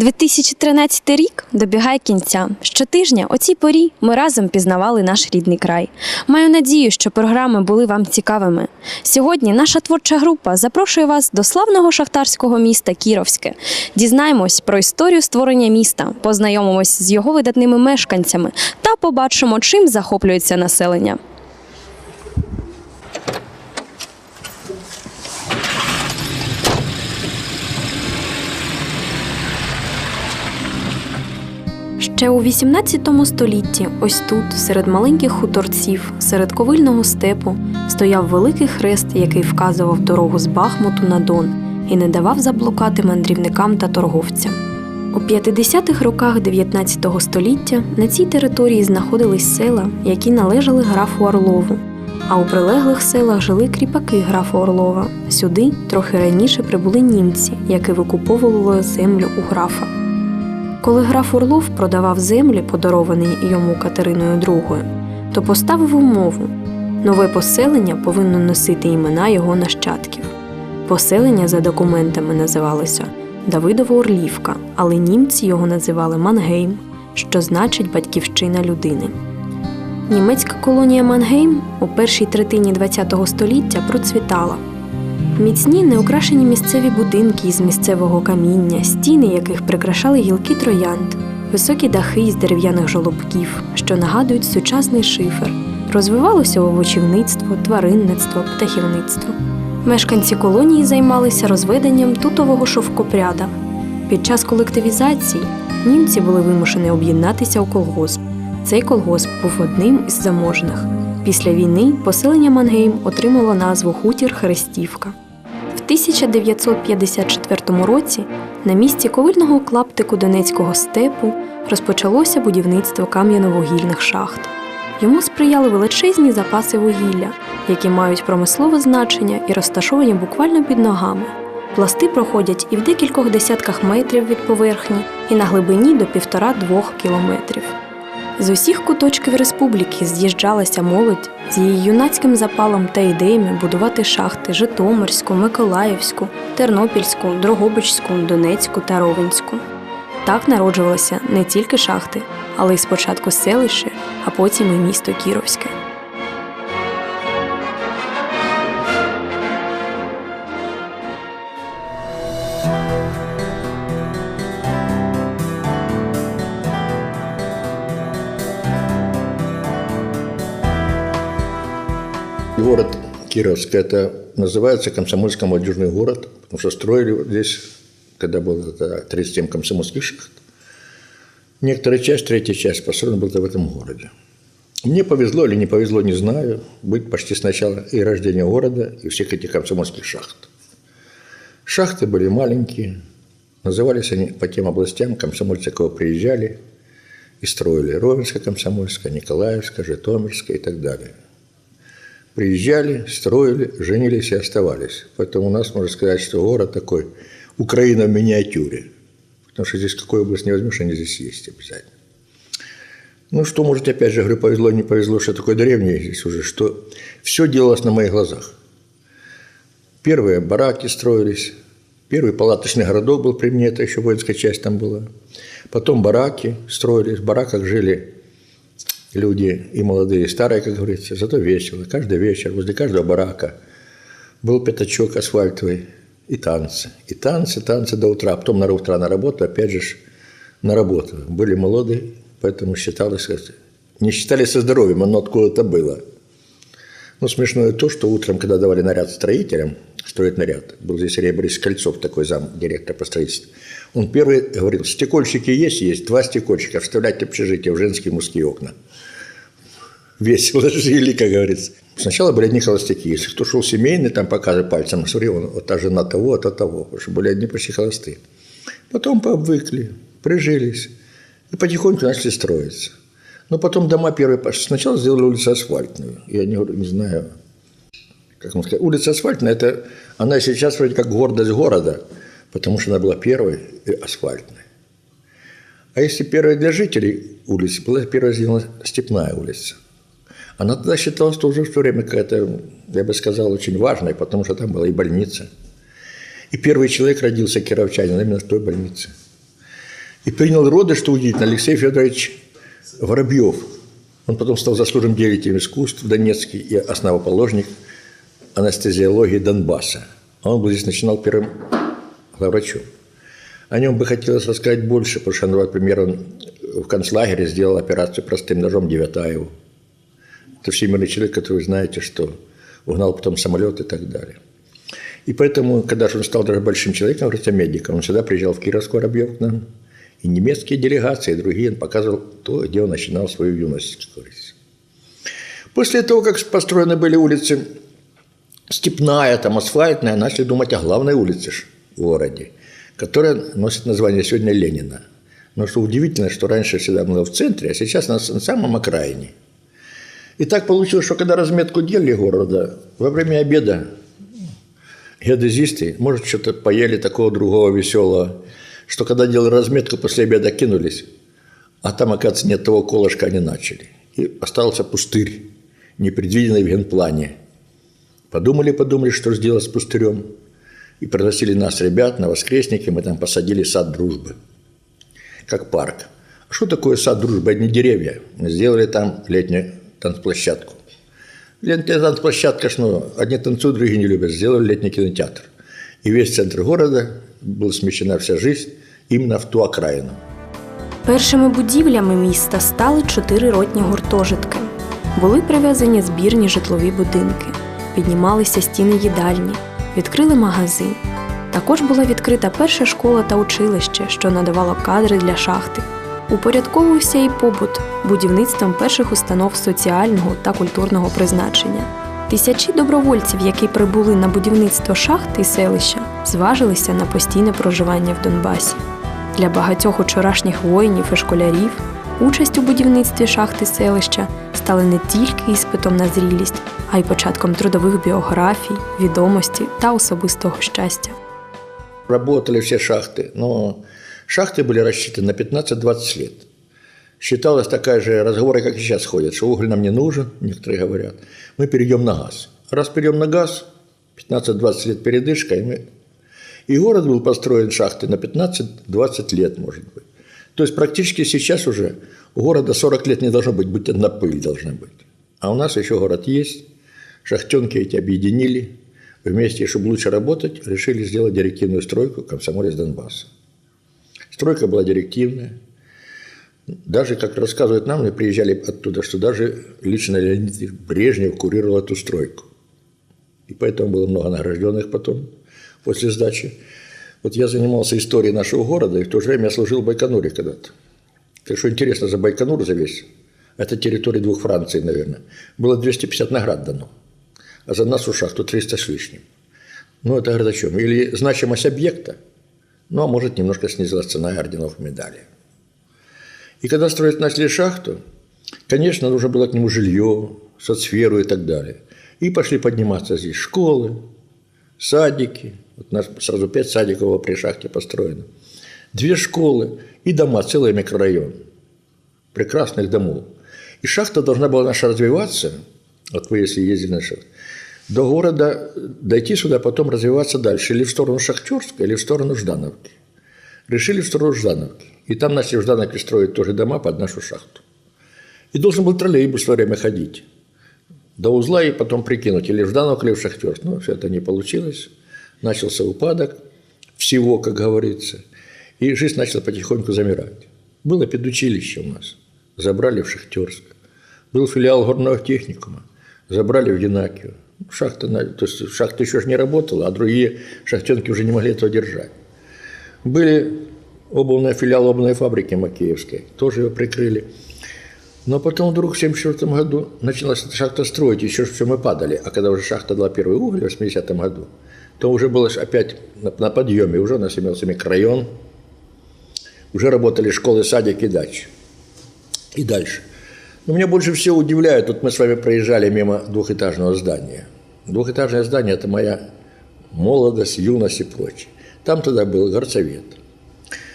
2013 рік добігає кінця. Щотижня о цій порі ми разом пізнавали наш рідний край. Маю надію, що програми були вам цікавими. Сьогодні наша творча група запрошує вас до славного шахтарського міста Кіровське. Дізнаємось про історію створення міста, познайомимось з його видатними мешканцями та побачимо, чим захоплюється населення. Ще у 18 столітті, ось тут, серед маленьких хуторців, серед ковильного степу, стояв великий хрест, який вказував дорогу з Бахмуту на Дон і не давав заблукати мандрівникам та торговцям. У 50-х роках 19 століття на цій території знаходились села, які належали графу Орлову. А у прилеглих селах жили кріпаки графа Орлова. Сюди трохи раніше прибули німці, які викуповували землю у графа. Коли граф Орлов продавав землі, подаровані йому Катериною II, то поставив умову нове поселення повинно носити імена його нащадків. Поселення за документами називалося Давидова Орлівка, але німці його називали Мангейм, що значить батьківщина людини. Німецька колонія Мангейм у першій третині ХХ століття процвітала. Міцні неокрашені місцеві будинки із місцевого каміння, стіни яких прикрашали гілки троянд, високі дахи із дерев'яних жолобків, що нагадують сучасний шифер. Розвивалося овочівництво, тваринництво, птахівництво. Мешканці колонії займалися розведенням тутового шовкопряда. Під час колективізації німці були вимушені об'єднатися у колгосп. Цей колгосп був одним із заможних. Після війни поселення Мангейм отримало назву Хутір Хрестівка. В 1954 році на місці ковильного клаптику Донецького степу розпочалося будівництво кам'яно-вугільних шахт. Йому сприяли величезні запаси вугілля, які мають промислове значення і розташовані буквально під ногами. Пласти проходять і в декількох десятках метрів від поверхні, і на глибині до півтора-двох кілометрів. З усіх куточків республіки з'їжджалася молодь з її юнацьким запалом та ідеями будувати шахти Житомирську, Миколаївську, Тернопільську, Дрогобичську, Донецьку та Ровенську. Так народжувалися не тільки шахти, але й спочатку селище, а потім і місто Кіровське. Кировск, это называется комсомольский молодежный город, потому что строили здесь, когда было это 37 комсомольских шахт. Некоторая часть, третья часть построена была в этом городе. Мне повезло или не повезло, не знаю, быть почти с начала и рождения города, и всех этих комсомольских шахт. Шахты были маленькие, назывались они по тем областям, комсомольцы, кого приезжали и строили. Ровенская комсомольская, Николаевская, Житомирская и так далее. Приезжали, строили, женились и оставались. Поэтому у нас, можно сказать, что город такой Украина в миниатюре. Потому что здесь какой область не возьмешь, они здесь есть обязательно. Ну, что, может, опять же, говорю, повезло, не повезло, что такое древнее здесь уже, что все делалось на моих глазах. Первые бараки строились, первый палаточный городок был при мне, это еще воинская часть там была. Потом бараки строились, в бараках жили люди и молодые, и старые, как говорится, зато весело. Каждый вечер возле каждого барака был пятачок асфальтовый и танцы. И танцы, танцы до утра. Потом на утра на работу, опять же на работу. Были молодые, поэтому считалось, не считали со здоровьем, оно откуда-то было. Ну, смешное то, что утром, когда давали наряд строителям, строить наряд, был здесь Борисович Кольцов, такой зам директора по строительству, он первый говорил, стекольщики есть? Есть. Два стекольщика, вставлять общежитие в женские мужские окна весело жили, как говорится. Сначала были одни холостяки. Если кто шел семейный, там показывай пальцем, смотри, он, вот та жена того, а то того. Потому что были одни почти холостые. Потом пообвыкли, прижились. И потихоньку начали строиться. Но потом дома первые. Сначала сделали улицу асфальтную. Я не, не знаю, как вам сказать. Улица асфальтная, это, она сейчас вроде как гордость города, потому что она была первой асфальтной. А если первая для жителей улица, была первая сделана степная улица. Она тогда считалась тоже в то время какая-то, я бы сказал, очень важной, потому что там была и больница. И первый человек родился кировчанин именно в той больнице. И принял роды, что удивительно, Алексей Федорович Воробьев. Он потом стал заслуженным деятелем искусств в Донецке и основоположник анестезиологии Донбасса. Он был здесь начинал первым главврачом. О нем бы хотелось рассказать больше, потому что, например, он в концлагере сделал операцию простым ножом Девятаеву. Это всемирный человек, который вы знаете, что угнал потом самолет и так далее. И поэтому, когда же он стал даже большим человеком, говорится, медиком, он всегда приезжал в Кировск Воробьев к нам, и немецкие делегации, и другие, он показывал то, где он начинал свою юность. После того, как построены были улицы Степная, там асфальтная, начали думать о главной улице городе, которая носит название сегодня Ленина. Но что удивительно, что раньше всегда было в центре, а сейчас на самом окраине. И так получилось, что когда разметку делали города, во время обеда геодезисты, может, что-то поели такого другого веселого, что когда делали разметку, после обеда кинулись, а там, оказывается, нет того колышка, они начали. И остался пустырь, непредвиденный в генплане. Подумали, подумали, что сделать с пустырем. И пригласили нас, ребят, на воскресники, мы там посадили сад дружбы, как парк. А что такое сад дружбы? Одни деревья. Мы сделали там летнюю танцплощадку. Летняя танцплощадка, ну, одни танцуют, другие не любят. Сделали летний кинотеатр. И весь центр города была смещена вся жизнь іменно в ту окраїну. Першими будівлями міста стали чотири ротні гуртожитки. Були привезені збірні житлові будинки, піднімалися стіни їдальні, відкрили магазин. Також була відкрита перша школа та училище, що надавало кадри для шахти. Упорядковувався і побут будівництвом перших установ соціального та культурного призначення. Тисячі добровольців, які прибули на будівництво шахти і селища, зважилися на постійне проживання в Донбасі. Для багатьох учорашніх воїнів і школярів участь у будівництві шахти селища стали не тільки іспитом на зрілість, а й початком трудових біографій, відомості та особистого щастя. Работали все шахты, но шахты были рассчитаны на 15-20 лет. Считалось такая же разговоры, как и сейчас ходят, что уголь нам не нужен, некоторые говорят. Мы перейдем на газ. Раз перейдем на газ, 15-20 лет передышка, и мы... И город был построен шахты на 15-20 лет, может быть. То есть практически сейчас уже у города 40 лет не должно быть, быть одна пыль должна быть. А у нас еще город есть, шахтенки эти объединили, вместе, чтобы лучше работать, решили сделать директивную стройку комсомолец Донбасса. Стройка была директивная. Даже, как рассказывают нам, мы приезжали оттуда, что даже лично Леонид Брежнев курировал эту стройку. И поэтому было много награжденных потом, после сдачи. Вот я занимался историей нашего города, и в то же время я служил в Байконуре когда-то. Так что интересно, за Байконур за весь, это территория двух Франций, наверное, было 250 наград дано. А за нашу шахту 300 с лишним. Ну, это говорит о чем? Или значимость объекта, ну, а может, немножко снизилась цена орденов и медалей. И когда строить начали шахту, конечно, нужно было к нему жилье, соцсферу и так далее. И пошли подниматься здесь школы, садики. Вот у нас сразу пять садиков было при шахте построено. Две школы и дома, целый микрорайон. Прекрасных домов. И шахта должна была наша развиваться, вот вы если ездили на шахту, до города, дойти сюда, потом развиваться дальше, или в сторону Шахтерска, или в сторону Ждановки. Решили в сторону Ждановки. И там начали в Ждановке строить тоже дома под нашу шахту. И должен был троллейбус все время ходить до узла и потом прикинуть, или в Ждановку, или в Шахтерск. Но все это не получилось. Начался упадок всего, как говорится. И жизнь начала потихоньку замирать. Было педучилище у нас. Забрали в Шахтерск. Был филиал горного техникума. Забрали в Янакию. Шахта, то есть шахта еще же не работала, а другие шахтенки уже не могли этого держать. Были обувная филиал обувной фабрики Макеевской, тоже ее прикрыли. Но потом вдруг в 1974 году началась эта шахта строить, еще все мы падали. А когда уже шахта дала первый уголь в 80 году, то уже было опять на, подъеме, уже у нас имелся микрорайон, уже работали школы, садики дачи. И дальше. Но меня больше всего удивляет, вот мы с вами проезжали мимо двухэтажного здания. Двухэтажное здание – это моя молодость, юность и прочее. Там тогда был горсовет.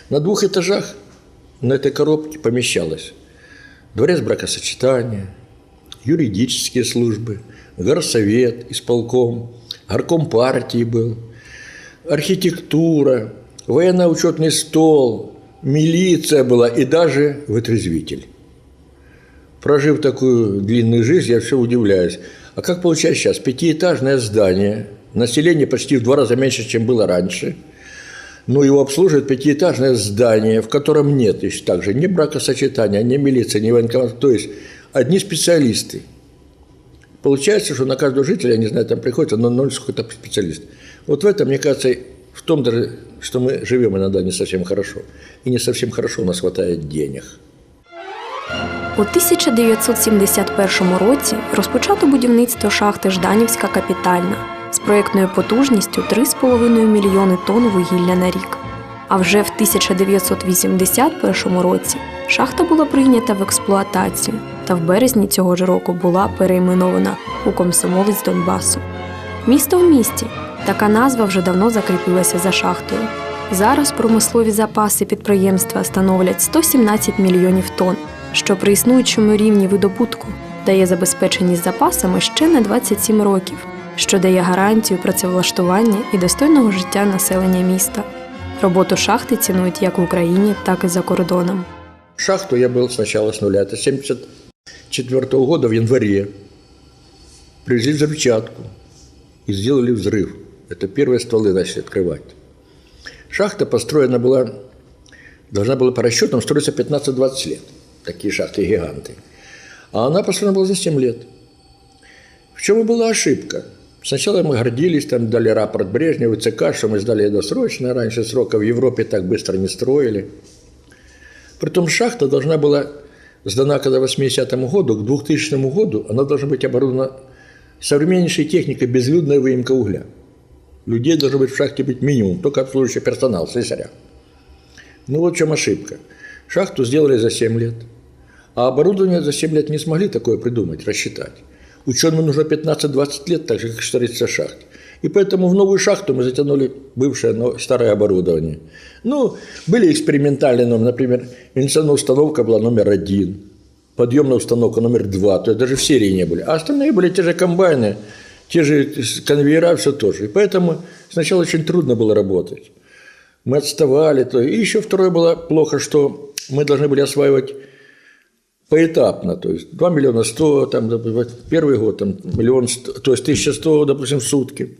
На двух этажах на этой коробке помещалось дворец бракосочетания, юридические службы, горсовет, исполком, горком партии был, архитектура, военно-учетный стол, милиция была и даже вытрезвитель. Прожив такую длинную жизнь, я все удивляюсь. А как получается сейчас? Пятиэтажное здание, население почти в два раза меньше, чем было раньше. Но его обслуживает пятиэтажное здание, в котором нет еще также ни бракосочетания, ни милиции, ни военкомата. То есть одни специалисты. Получается, что на каждого жителя, я не знаю, там приходится 0,0 какой-то специалист. Вот в этом, мне кажется, в том даже, что мы живем иногда не совсем хорошо. И не совсем хорошо у нас хватает денег. У 1971 році розпочато будівництво шахти Жданівська капітальна з проєктною потужністю 3,5 мільйони тонн вугілля на рік. А вже в 1981 році шахта була прийнята в експлуатацію та в березні цього ж року була перейменована у комсомолець Донбасу. Місто в місті така назва вже давно закріпилася за шахтою. Зараз промислові запаси підприємства становлять 117 мільйонів тонн, що при існуючому рівні видобутку дає забезпеченість запасами ще на 27 років, що дає гарантію працевлаштування і достойного життя населення міста. Роботу шахти цінують як в Україні, так і за кордоном. Шахту я был сначала с нуля. Это 74 года в январе. Привезли взрывчатку и сделали взрыв. Это первые стволы начали открывать. Шахта построена была, должна была по расчетам строиться 15-20 лет. Такие шахты гиганты. А она построена была за 7 лет. В чем и была ошибка? Сначала мы гордились, там дали рапорт Брежневу, ЦК, что мы сдали досрочно, раньше срока в Европе так быстро не строили. Притом шахта должна была сдана когда 80 году, к 2000 году она должна быть оборудована современнейшей техникой безлюдная выемка угля. Людей должно быть в шахте быть минимум, только обслуживающий персонал, слесаря. Ну вот в чем ошибка. Шахту сделали за 7 лет, а оборудование за 7 лет не смогли такое придумать, рассчитать. Ученым нужно 15-20 лет, так же, как строительство шахт. И поэтому в новую шахту мы затянули бывшее, но старое оборудование. Ну, были экспериментальные, например, вентиляционная установка была номер один, подъемная установка номер два, то есть даже в серии не были. А остальные были те же комбайны, те же конвейера, все тоже. И поэтому сначала очень трудно было работать. Мы отставали. То. И еще второе было плохо, что мы должны были осваивать поэтапно, то есть 2 миллиона 100, там, допустим, первый год, там, миллион 100, то есть 1100, допустим, в сутки.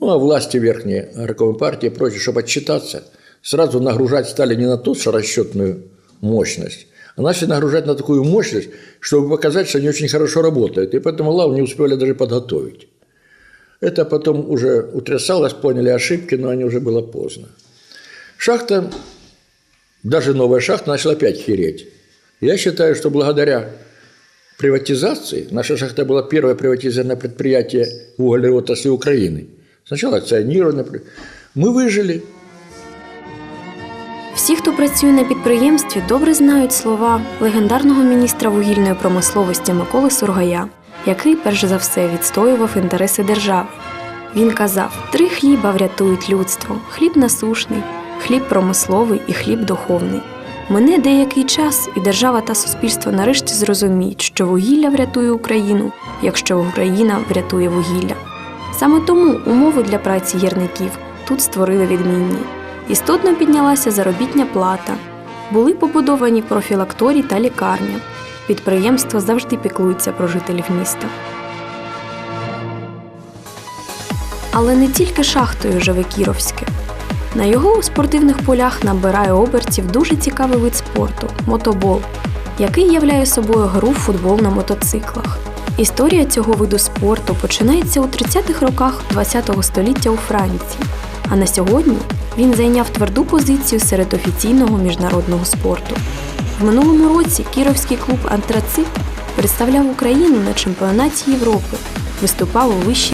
Ну, а власти верхние, городковой партии и прочее, чтобы отчитаться, сразу нагружать стали не на ту что расчетную мощность, а начали нагружать на такую мощность, чтобы показать, что они очень хорошо работают. И поэтому лаву не успели даже подготовить. Это потом уже утрясалось, поняли ошибки, но они уже было поздно. Шахта, даже новая шахта начала опять хереть. Я считаю, что благодаря приватизации, наша шахта была первое приватизированное предприятие в угольной отрасли Украины. Сначала акционировано, мы выжили. Всі, хто працює на підприємстві, добре знають слова легендарного міністра вугільної промисловості Миколи Сургая, який перш за все відстоював інтереси держави. Він казав: три хліба врятують людство: хліб насушний, хліб промисловий і хліб духовний. Мине деякий час, і держава та суспільство нарешті зрозуміють, що вугілля врятує Україну, якщо Україна врятує вугілля. Саме тому умови для праці гірників тут створили відмінні. Істотно піднялася заробітня плата, були побудовані профілакторій та лікарня. Підприємство завжди піклується про жителів міста. Але не тільки шахтою живе Кіровське. На його спортивних полях набирає обертів дуже цікавий вид спорту мотобол, який являє собою гру в футбол на мотоциклах. Історія цього виду спорту починається у 30-х роках ХХ століття у Франції, а на сьогодні він зайняв тверду позицію серед офіційного міжнародного спорту. В минулому році кіровський клуб Антрацит представляв Україну на чемпіонаті Європи, виступав у вищій